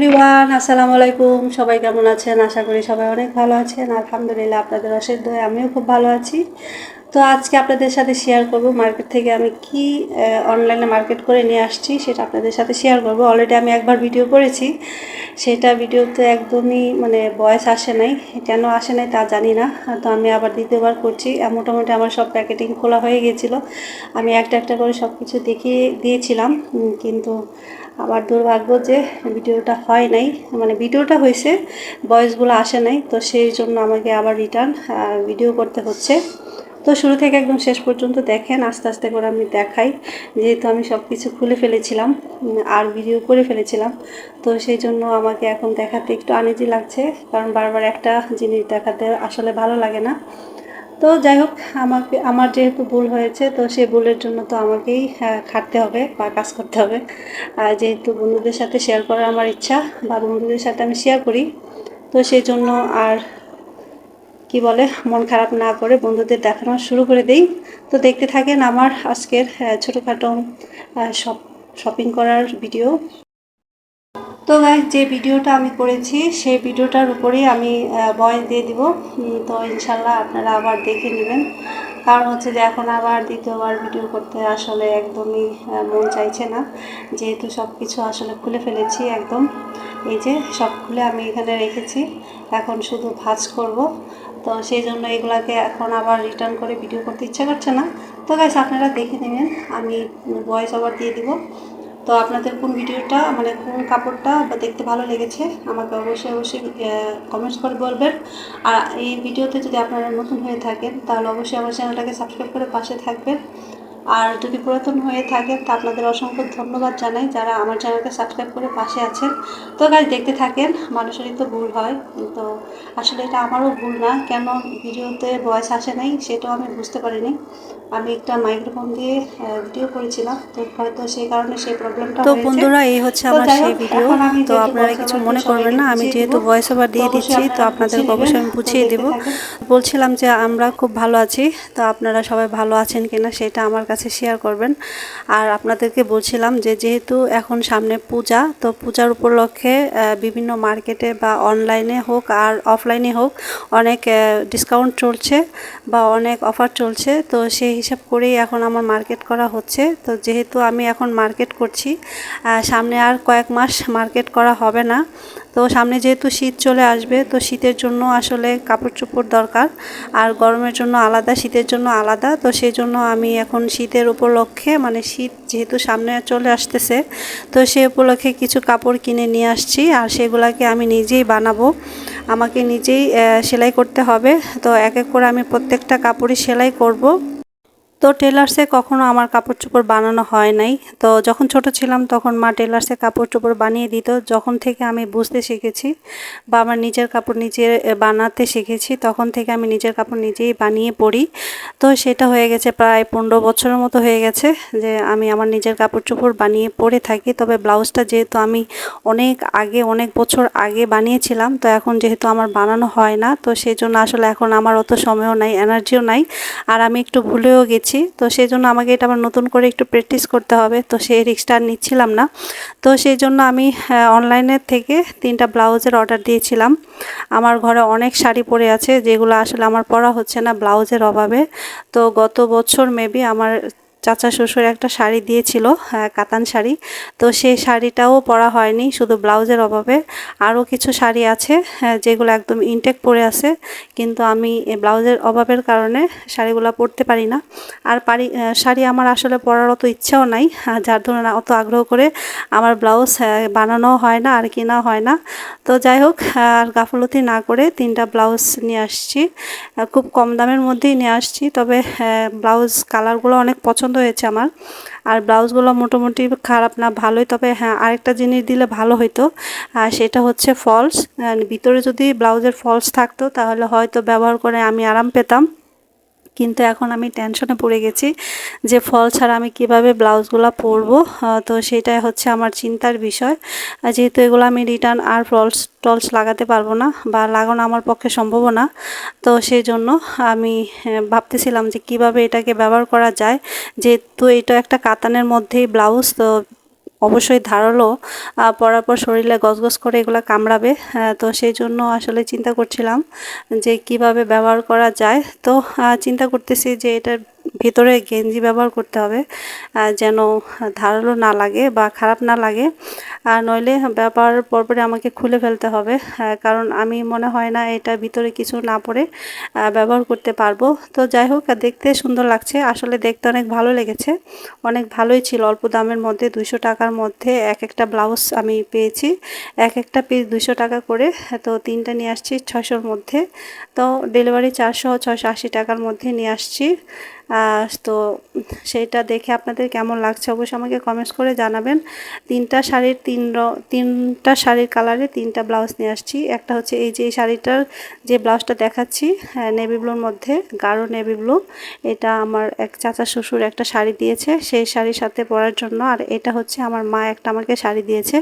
Everyone আসসালামু আলাইকুম। সবাই কেমন আছেন? আশা করি সবাই অনেক ভালো আছেন। আলহামদুলিল্লাহ, আপনাদের দয়ে আমিও খুব ভালো আছি। তো আজকে আপনাদের সাথে শেয়ার করব মার্কেট থেকে আমি কি অনলাইনে মার্কেট করে নিয়ে আসছি সেটা আপনাদের সাথে শেয়ার করব। অলরেডি আমি একবার ভিডিও করেছি। সেটা ভিডিওতে একদমই মানে বয়স আসে নাই। কেন আসে নাই তা জানি না। তো আমি আবার দ্বিতীয়বার করছি। মোটামুটি আমার সব প্যাকেটিং খোলা হয়ে গেছিল আমি একটা একটা করে সব কিছু দেখিয়ে দিয়েছিলাম। কিন্তু আমার দুর্ভাগ্য যে ভিডিওটা হয় নাই মানে ভিডিওটা হয়েছে ভয়েসগুলো আসে নাই, তো সেই জন্য আমাকে আবার রিটার্ন ভিডিও করতে হচ্ছে। তো শুরু থেকে একদম শেষ পর্যন্ত দেখেন, আস্তে আস্তে করে আমি দেখাই। যেহেতু আমি সব কিছু খুলে ফেলেছিলাম আর ভিডিও করে ফেলেছিলাম, তো সেই জন্য আমাকে এখন দেখাতে একটু আনিজি লাগছে, কারণ বারবার একটা জিনিস দেখাতে আসলে ভালো লাগে না। তো যাই হোক, আমাকে, আমার যেহেতু ভুল হয়েছে, তো সেই ভুলের জন্য তো আমাকেই খাটতে হবে বা কাজ করতে হবে। আর যেহেতু বন্ধুদের সাথে শেয়ার করার আমার ইচ্ছা বা বন্ধুদের সাথে আমি শেয়ার করি, তো সেই জন্য আর কি বলে, মন খারাপ না করে বন্ধুদের দেখানো শুরু করে দেই। তো দেখতে থাকেন আমার আজকের ছোটোখাটো শপ শপিং করার ভিডিও তো গাইজ যে ভিডিওটা আমি করেছি, সেই ভিডিওটার উপরেই আমি ভয়েস দিয়ে দিব। তো ইনশাল্লাহ আপনারা আবার দেখে নেবেন। কারণ হচ্ছে যে এখন আবার দ্বিতীয়বার ভিডিও করতে আসলে একদমই মন চাইছে না। যেহেতু সব কিছু আসলে খুলে ফেলেছি একদম। এই যে সব খুলে আমি এখানে রেখেছি। এখন শুধু ভাজ করব। তো সেই জন্য এগুলাকে এখন আবার রিটার্ন করে ভিডিও করতে ইচ্ছা করছে না। তো গাইস আপনারা দেখে নেবেন। আমি ভয়েস ওভার দিয়ে দিব। তো আপনাদের কোন ভিডিওটা মানে কোন কাপড়টা দেখতে ভালো লেগেছে, আমাকে অবশ্যই অবশ্যই কমেন্টস করে বলবেন। আর এই ভিডিওতে যদি আপনারা নতুন হয়ে থাকেন, তাহলে অবশ্যই আমার চ্যানেলটাকে সাবস্ক্রাইব করে পাশে থাকবেন। আর যদি পুরাতন হয়ে থাকেন তা আপনাদের অসংখ্য ধন্যবাদ জানাই যারা আমার চ্যানেলকে সাবস্ক্রাইব করে পাশে আছেন। তো গাছ দেখতে থাকেন মানুষেরই তো ভুল হয়। তো আসলে এটা আমারও ভুল না কেন ভিডিওতে ভয়েস আসে নাই সেটাও আমি বুঝতে পারিনি। আমি একটা মাইক্রোফোন দিয়ে ভিডিও করেছিলাম তো হয়তো সেই কারণে সেই প্রবলেমটা তো বন্ধুরা এই হচ্ছে আমার সেই ভিডিও তো আপনারা কিছু মনে করবেন না আমি যেহেতু ভয়েস ওভার দিয়ে দিচ্ছি তো আপনাদের অবশ্যই আমি বুঝিয়ে দেব। বলছিলাম যে আমরা খুব ভালো আছি তো আপনারা সবাই ভালো আছেন কিনা সেটা আমার কাছে শেয়ার করবেন। আর আপনাদেরকে বলছিলাম যে, যেহেতু এখন সামনে পূজা, তো পূজার উপলক্ষে বিভিন্ন মার্কেটে বা অনলাইনে হোক আর অফলাইনে হোক অনেক ডিসকাউন্ট চলছে বা অনেক অফার চলছে। তো সেই হিসাব করেই এখন আমার মার্কেট করা হচ্ছে। তো যেহেতু আমি এখন মার্কেট করছি সামনে আর কয়েক মাস মার্কেট করা হবে না। তো সামনে যেহেতু শীত চলে আসবে, তো শীতের জন্য আসলে কাপড় চোপড় দরকার। আর গরমের জন্য আলাদা, শীতের জন্য আলাদা। তো সেই জন্য আমি এখন শীতের উপলক্ষে মানে শীত যেহেতু সামনে চলে আসতেছে, তো সেই উপলক্ষে কিছু কাপড় কিনে নিয়ে আসছি। আর সেগুলাকে আমি নিজেই বানাবো। আমাকে নিজেই সেলাই করতে হবে। তো এক এক করে আমি প্রত্যেকটা কাপড়ই সেলাই করব। তো টেলার্সে কখনো আমার কাপড় চোপড় বানানো হয় নাই। তো যখন ছোট ছিলাম তখন মা টেলার্সে কাপড় চোপড় বানিয়ে দিত। যখন থেকে আমি বুঝতে শিখেছি বা আমার নিজের কাপড় নিজে বানাতে শিখেছি, তখন থেকে আমি নিজের কাপড় নিজেই বানিয়ে পরি তো সেটা হয়ে গেছে প্রায় পনেরো বছরের মতো হয়ে গেছে যে আমি আমার নিজের কাপড় চোপড় বানিয়ে পরে থাকি। তবে ব্লাউজটা যেহেতু আমি অনেক আগে, অনেক বছর আগে বানিয়েছিলাম, তো এখন যেহেতু আমার বানানো হয় না, তো সেই জন্য আসলে এখন আমার অত সময়ও নাই, এনার্জিও নাই। আর আমি একটু ভুলেও গেছি তো সেই জন্য আমাকে এটা আবার নতুন করে একটু প্র্যাকটিস করতে হবে। তো সেই রিক্সটা নিচ্ছিলাম না। তো সেই জন্য আমি অনলাইনের থেকে তিনটা ব্লাউজের অর্ডার দিয়েছিলাম। আমার ঘরে অনেক শাড়ি পরে আছে, যেগুলো আসলে আমার পরা হচ্ছে না, ব্লাউজের অভাবে। তো গত বছর মেবি আমার চাচা শ্বশুর একটা শাড়ি দিয়েছিল হ্যাঁ, কাতান শাড়ি। তো সেই শাড়িটাও পরা হয়নি শুধু ব্লাউজের অভাবে। আরও কিছু শাড়ি আছে হ্যাঁ, যেগুলো একদম ইনটেক পরে আছে কিন্তু আমি ব্লাউজের অভাবের কারণে শাড়িগুলো পরতে পারি না। আর পারি শাড়ি আমার আসলে পরার অত ইচ্ছাও নাই আহ, যার ধরুন অত আগ্রহ করে আমার ব্লাউজ বানানো হয় না আর কেনা হয় না। তো যাই হোক আর গাফলতি না করে তিনটা ব্লাউজ নিয়ে আসছি। খুব কম দামের মধ্যেই নিয়ে আসছি তবে ব্লাউজ কালারগুলো অনেক পছন্দ হয়েছে আমার। আর ব্লাউজগুলো মোটামুটি খারাপ না, ভালোই। তবে হ্যাঁ আরেকটা জিনিস দিলে ভালো হতো আর সেটা হচ্ছে ফলস। ভিতরে যদি ব্লাউজের ফলস থাকতো, তাহলে হয়তো ব্যবহার করে আমি আরাম পেতাম। কিন্তু এখন আমি টেনশনে পড়ে গেছি যে ফল ছাড়া আমি কীভাবে ব্লাউজগুলো পরবো। তো সেটাই হচ্ছে আমার চিন্তার বিষয়। যেহেতু এগুলো আমি রিটার্ন আর ফলস টলস লাগাতে পারব না বা লাগানো আমার পক্ষে সম্ভব না, তো সেই জন্য আমি ভাবতেছিলাম যে কীভাবে এটাকে ব্যবহার করা যায়। যেহেতু এটা একটা কাতানের মধ্যেই ব্লাউজ, তো অবশ্যই ধারালো পরার পর শরীরে গজগজ করে এগুলো কামড়াবে তো সেই জন্য আসলে চিন্তা করছিলাম যে কীভাবে ব্যবহার করা যায়। তো চিন্তা করতেছি যে এটার ভিতরে গেঞ্জি ব্যবহার করতে হবে যেন ধারালো না লাগে বা খারাপ না লাগে। আর নইলে ব্যবহার পরপরে আমাকে খুলে ফেলতে হবে কারণ আমি মনে হয় না এটা ভিতরে কিছু না পরে ব্যবহার করতে পারব। তো যাই হোক দেখতে সুন্দর লাগছে। আসলে দেখতে অনেক ভালো লেগেছে। অনেক ভালোই ছিল, অল্প দামের মধ্যে দুশো টাকার মধ্যে এক একটা ব্লাউজ আমি পেয়েছি। এক একটা পিস দুশো টাকা করে, তো তিনটা নিয়ে আসছি ছশোর মধ্যে। তো ডেলিভারি চারশো ছশো আশি টাকার মধ্যে নিয়ে আসছি। তো সেইটা দেখে আপনাদের কেমন লাগছে অবশ্যই আমাকে কমেন্টস করে জানাবেন। তিনটা শাড়ির তিন তিনটা শাড়ির কালারে তিনটা ব্লাউজ নিয়ে আসছি। একটা হচ্ছে এই যে এই শাড়িটার যে ব্লাউজটা দেখাচ্ছি নেভি ব্লুর মধ্যে, গাঢ় নেভি ব্লু এটা আমার এক চাচা শ্বশুর একটা শাড়ি দিয়েছে। সেই শাড়ির সাথে পরার জন্য, আর এটা হচ্ছে আমার মা একটা আমাকে শাড়ি দিয়েছে।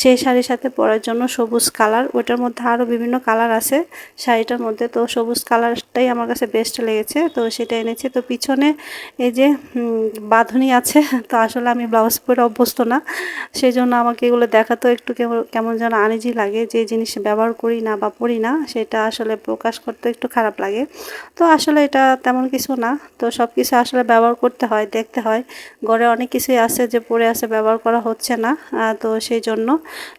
সেই শাড়ির সাথে পরার জন্য সবুজ কালার ওটার মধ্যে আরও বিভিন্ন কালার আছে শাড়িটার মধ্যে। তো সবুজ কালারটাই আমার কাছে বেস্ট লেগেছে, তো সেটা এনেছি। তো পিছনে এই যে বাঁধনি আছে, তো আসলে আমি ব্লাউজ পরে অভ্যস্ত না। সেই জন্য আমাকে এগুলো দেখাতেও একটু কেমন কেমন যেন আনিজি লাগে, যে জিনিস ব্যবহার করি না বা পড়ি না, সেটা আসলে প্রকাশ করতে একটু খারাপ লাগে। তো আসলে এটা তেমন কিছু না, তো সব কিছু আসলে ব্যবহার করতে হয়, দেখতে হয়। ঘরে অনেক কিছুই আছে যে পরে আছে, ব্যবহার করা হচ্ছে না তো সেই জন্য।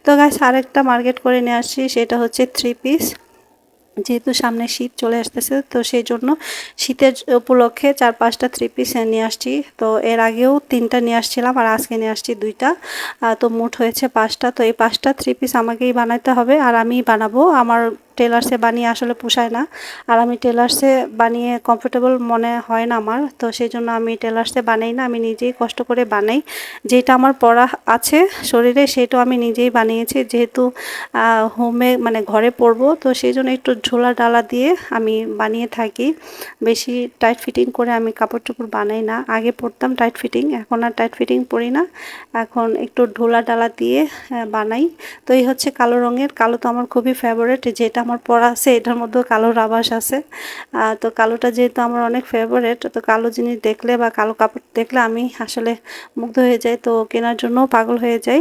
তো গাছ আরেকটা মার্কেট করে নিয়ে আসছি, সেটা হচ্ছে থ্রি পিস যেহেতু সামনে শীত চলে আসতেছে, তো সেই জন্য শীতের উপলক্ষে চার পাঁচটা থ্রি পিস নিয়ে আসছি। তো এর আগেও তিনটা নিয়ে আসছিলাম আর আজকে নিয়ে আসছি দুইটা। তো মোট হয়েছে পাঁচটা। তো এই পাঁচটা থ্রি পিস আমাকেই বানাতে হবে আর আমি বানাবো। আমার টেলার্সে বানিয়ে আসলে পোষায় না। আর আমি টেলার্সে বানিয়ে কমফোর্টেবল মনে হয় না আমার। তো সেই জন্য আমি টেলার্সে বানাই না, আমি নিজেই কষ্ট করে বানাই। যেটা আমার পড়া আছে শরীরে, সেটাও আমি নিজেই বানিয়েছি। যেহেতু হোমে মানে ঘরে পরবো তো সেই জন্য একটু ঝোলা ডালা দিয়ে আমি বানিয়ে থাকি। বেশি টাইট ফিটিং করে আমি কাপড় চোপড় বানাই না। আগে পরতাম টাইট ফিটিং এখন আর টাইট ফিটিং পরি না। এখন একটু ঢোলা ডালা দিয়ে বানাই। তো এই হচ্ছে কালো রঙের। কালো তো আমার খুবই ফেভারেট যেটা আমার পরা আছে, এটার মধ্যেও কালোর আভাস আছে। তো কালোটা যেহেতু আমার অনেক ফেভারেট তো কালো জিনিস দেখলে বা কালো কাপড় দেখলে আমি আসলে মুগ্ধ হয়ে যাই, তো কেনার জন্য পাগল হয়ে যাই।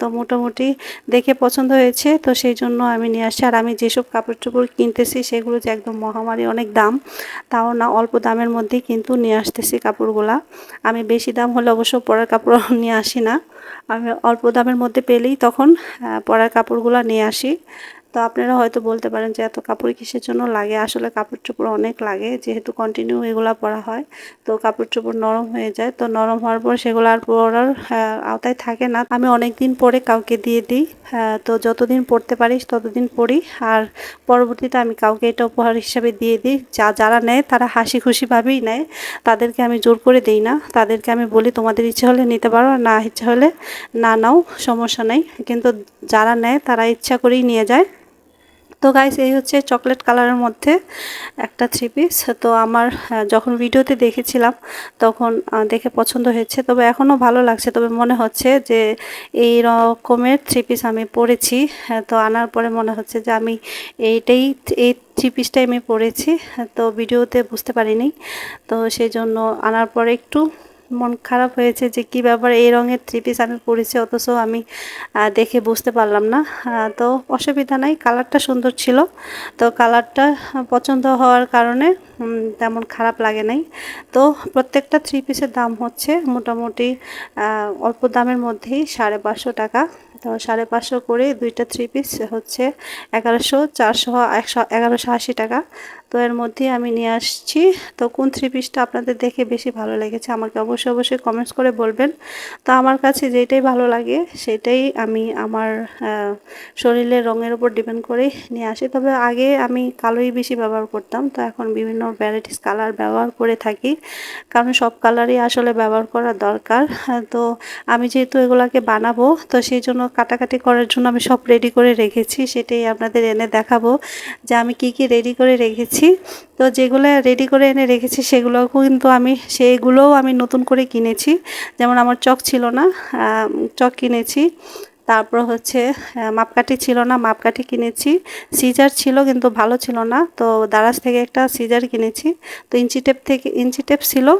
তো মোটামুটি দেখে পছন্দ হয়েছে, তো সেই জন্য আমি নিয়ে আসছি আর আমি যেসব কাপড় চোপড় কিনতেছি, সেগুলো যে একদম মহামারী অনেক দাম, তাও না অল্প দামের মধ্যেই কিন্তু নিয়ে আসতেছি কাপড়গুলা। আমি বেশি দাম হলে অবশ্য পরার কাপড় নিয়ে আসি না। আমি অল্প দামের মধ্যে পেলেই তখন পরার কাপড়গুলো নিয়ে আসি। তো আপনারা হয়তো বলতে পারেন যে এত কাপড় কিসের জন্য লাগে? আসলে কাপড় চোপড় অনেক লাগে, যেহেতু কন্টিনিউ এগুলো পরা হয়। তো কাপড় চোপড় নরম হয়ে যায়, তো নরম হওয়ার পর সেগুলো আর পরার আওতায় থাকে না। আমি অনেক দিন পরে কাউকে দিয়ে দিই তো যতদিন পরতে পারিস ততদিন পরি। আর পরবর্তীতে আমি কাউকে এটা উপহার হিসাবে দিয়ে দিই। যা, যারা নেয় তারা হাসি খুশিভাবেই নেয়। তাদেরকে আমি জোর করে দিই না। তাদেরকে আমি বলি, তোমাদের ইচ্ছে হলে নিতে পারো না ইচ্ছা হলে না নাও, সমস্যা নেই। কিন্তু যারা নেয় তারা ইচ্ছা করেই নিয়ে যায়। তো গাইস এই হচ্ছে চকলেট কালারের মধ্যে একটা থ্রি পিস তো আমার যখন ভিডিওতে দেখেছিলাম তখন দেখে পছন্দ হয়েছে। তবে এখনও ভালো লাগছে। তবে মনে হচ্ছে যে এই রকমের থ্রি পিস আমি পরেছি। হ্যাঁ, তো আনার পরে মনে হচ্ছে যে আমি এইটাই এই থ্রি পিসটাই আমি পরেছি। হ্যাঁ, তো ভিডিওতে বুঝতে পারিনি। তো সেই জন্য আনার পরে একটু মন খারাপ হয়েছে যে কি ব্যাপার এই রঙের থ্রি পিস আমি পরেছি, অথচ আমি দেখে বুঝতে পারলাম না। তো অসুবিধা নাই কালারটা সুন্দর ছিল। তো কালারটা পছন্দ হওয়ার কারণে তেমন খারাপ লাগে নাই। তো প্রত্যেকটা থ্রি পিসের দাম হচ্ছে মোটামুটি অল্প দামের মধ্যেই সাড়ে পাঁচশো টাকা। তো সাড়ে পাঁচশো করে দুইটা থ্রি পিস হচ্ছে এগারোশো চারশো, একশো, এগারোশো আশি টাকা। তো এর মধ্যে আমি নিয়ে আসছি। তো কোন থ্রি পিসটা আপনাদের দেখে বেশি ভালো লেগেছে আমাকে অবশ্যই অবশ্যই কমেন্টস করে বলবেন। তো আমার কাছে যেটাই ভালো লাগে সেটাই আমি আমার শরীরের রঙের উপর ডিপেন্ড করে নিয়ে আসি। তবে আগে আমি কালোই বেশি ব্যবহার করতাম। তো এখন বিভিন্ন ভ্যারাইটিস কালার ব্যবহার করে থাকি। কারণ সব কালারই আসলে ব্যবহার করা দরকার। আহ, তো আমি যেহেতু এগুলাকে বানাবো তো সেই জন্য কাটাকাটি করার জন্য আমি সব রেডি করে রেখেছি। সেটাই আপনাদের এনে দেখাবো যে আমি কি কি রেডি করে রেখেছি। তো যেগুলো রেডি করে এনে রেখেছি সেগুলো কিন্তু আমি, সেইগুলোও আমি নতুন করে কিনেছি। যেমন আমার চক ছিল না চক কিনেছি। তারপর হচ্ছে মাপকাঠি ছিল না, মাপকাঠি কিনেছি। সিজার ছিল কিন্তু ভালো ছিল না। তো দারাজ থেকে একটা সিজার কিনেছি। তো ইঞ্চি টেপ থেকে, ইঞ্চি টেপ ছিল।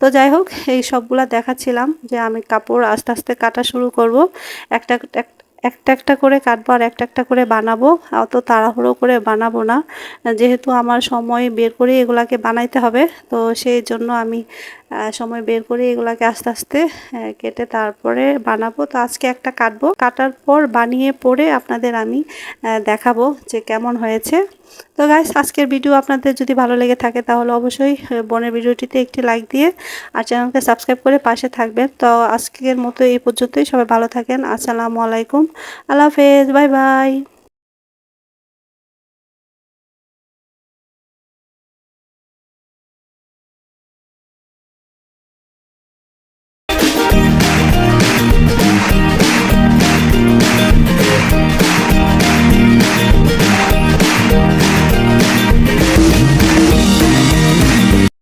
তো যাই হোক, এই সবগুলা দেখাচ্ছিলাম যে আমি কাপড় আস্তে আস্তে কাটা শুরু করব। একটা এক- একটা একটা করে কাটবো আর একটা একটা করে বানাবো। অত তাড়াহুড়ো করে বানাবো না। যেহেতু আমার সময় বের করে এগুলাকে বানাইতে হবে, তো সেই জন্য আমি সময় বের করে এগুলাকে আস্তে আস্তে কেটে তারপরে বানাবো। তো আজকে একটা কাটবো। কাটার পর বানিয়ে পরে আপনাদের আমি দেখাবো যে কেমন হয়েছে। তো গাইস আজকের ভিডিও আপনাদের যদি ভালো লেগে থাকে তাহলে অবশ্যই বনের ভিডিওটিতে একটি লাইক দিয়ে আর চ্যানেলকে সাবস্ক্রাইব করে পাশে থাকবেন। তো আজকের মতো এই পর্যন্তই। সবাই ভালো থাকেন। আসসালামু আলাইকুম। আল্লাহ হাফেজ। Bye bye